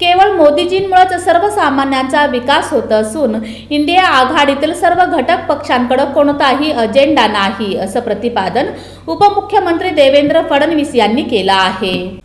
केवळ मोदीजींमुळेच सर्वसामान्यांचा विकास होत असून इंडिया आघाडीतील सर्व घटक पक्षांकडे कोणताही अजेंडा नाही असं प्रतिपादन उपमुख्यमंत्री देवेंद्र फडणवीस यांनी केलं आहे.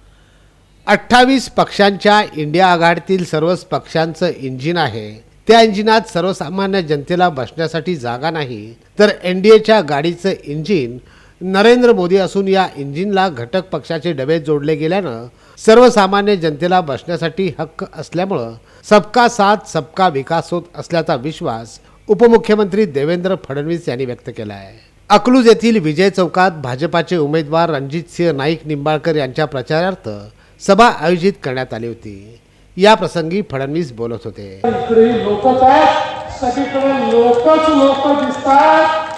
अठ्ठावीस पक्षांच्या इंडिया आघाडीतील सर्वच पक्षांचं इंजिन आहे. त्या इंजिनात सर्वसामान्य जनतेला बसण्यासाठी जागा नाही तर एनडीएच्या गाडीचं इंजिन नरेंद्र मोदी असून या इंजिनला घटक पक्षाचे डबे जोडले गेल्यानं सर्वसामान्य जनतेला बसण्यासाठी हक्क असल्यामुळं सबका साथ सबका विकास होत असल्याचा विश्वास उपमुख्यमंत्री देवेंद्र फडणवीस यांनी व्यक्त केला आहे अकलूज येथील विजय चौकात भाजपाचे उमेदवार रणजितसिंह नाईक निंबाळकर यांच्या प्रचारार्थ सभा आयोजित करण्यात आली होती. या प्रसंगी फडणवीस बोलत होते. लोकच लोक दिसतात.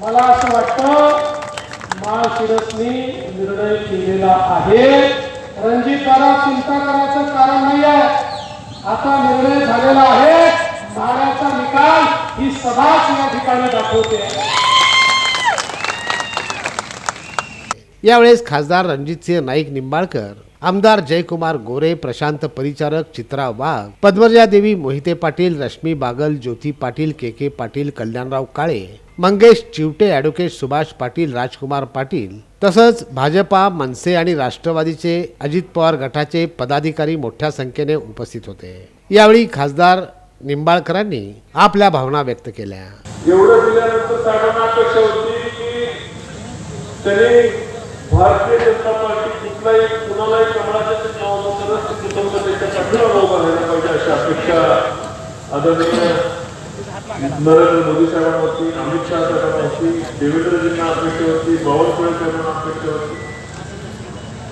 मला असं वाटतं महाशिरसनी निर्णय केलेला आहे. रणजिताला चिंता करायचं कारण नाही आहे आता निर्णय झालेला आहे. माड्याचा निकाल ही सभाच या ठिकाणी दाखवते. यावेळेस खासदार रणजितसिंह नाईक निंबाळकर आमदार Jaykumar Gore Prashant Paricharak Chitra Wagh Padmaja Devi Mohite Patil Rashmi Bagal Jyoti Patil K K Patil Kalyanrao Kale Mangesh Chivate advocate Subhash Patil Rajkumar Patil तसंच भाजपा मनसे आणि राष्ट्रवादीचे अजित पवार गटाचे पदाधिकारी मोठ्या संख्येने उपस्थित होते. यावेळी खासदार निंबाळकरांनी आपल्या भावना व्यक्त केल्या. एवढं दिल्यानंतर साहेबांना अपेक्षा होती की त्यांनी भारतीय जनता पार्टी कुठलाही कुणालाही कमळाच्या चिन्हावर तरच कुटुंब त्याच्या पाठीमागे उभा राहायला पाहिजे अशी अपेक्षा आदरणीय नरेंद्र मोदी साहेबांवरती अमित शहा साहेबांवरती देवेंद्रजींना अपेक्षेवरती बावनकुळे साहेबांना अपेक्षेवरती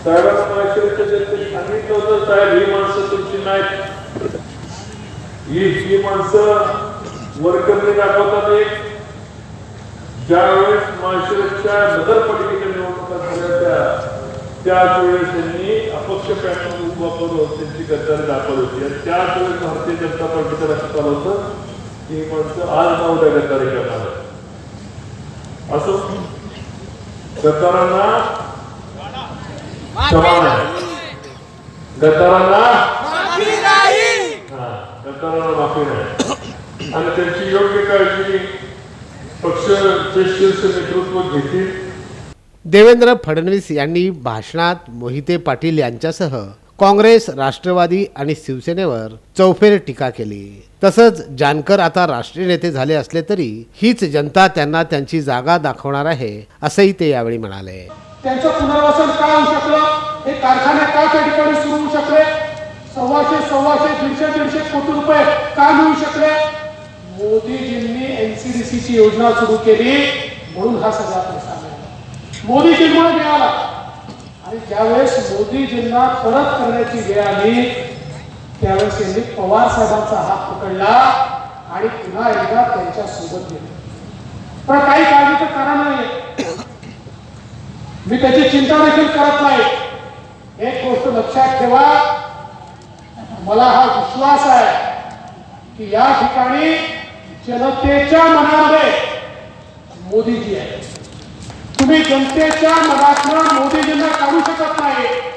साहेबांना महाराष्ट्राच्या सांगितलं होतं साहेब ही माणसं तुमची नाहीत. ही ही माणसं वर्करने दाखवतात एक ज्यावेळेस माळशिरसच्या नगरपालिकेच्या निवडणुका झाल्या त्या त्याच वेळेस त्यांनी अपक्ष पॅनल वापरून त्यांची गद्दारी दाखवली होती. आणि त्याच वेळेस भारतीय जनता पार्टीचं लक्षात आलं होतं. की ही माणसं आज ना उद्या गद्दारी करणार आहेत. असं गद्दारांना क्षमा नाही. गद्दारांना हा, गद्दारांना माफी नाही. आणि त्यांची योग्य काळजी पक्षाचे शीर्ष नेतृत्व घेतील. देवेंद्र फडणवीस यांनी भाषणात मोहिते पाटील यांच्यासह काँग्रेस राष्ट्रवादी आणि शिवसेनेवर चौफेर टीका केली. तसंच जानकर आता राष्ट्रीय नेते झाले असले तरी हीच जनता त्यांना त्यांची जागा दाखवणार आहे असंही ते यावेळी म्हणाले. त्यांचं पुनर्वसन का होऊ शकलं? हे कारखाने का त्या ठिकाणी सुरू होऊ शकले? सव्वाशे सव्वाशे दीडशे दीडशे कोटी रुपये का मिळू शकले? मोदीजींनी एनसीडीसीची योजना सुरू केली म्हणून हा सगळा पैसा मिळाला मोदीजींमुळे मिळाला. आणि ज्यावेळेस मोदीजींना परत करण्याची वेळ आली त्यावेळेस त्यांनी पवार साहेबांचा हात पकडला आणि पुन्हा एकदा त्यांच्यासोबत गेले. पण काही काळजीचं कारण नाही मी त्याची चिंता देखील करत नाही. एक गोष्ट लक्षात ठेवा. मला हा विश्वास आहे की या ठिकाणी जनतेच्या मनामध्ये जनतेच्या मनातनं मोदीजींना काढू शकत नाही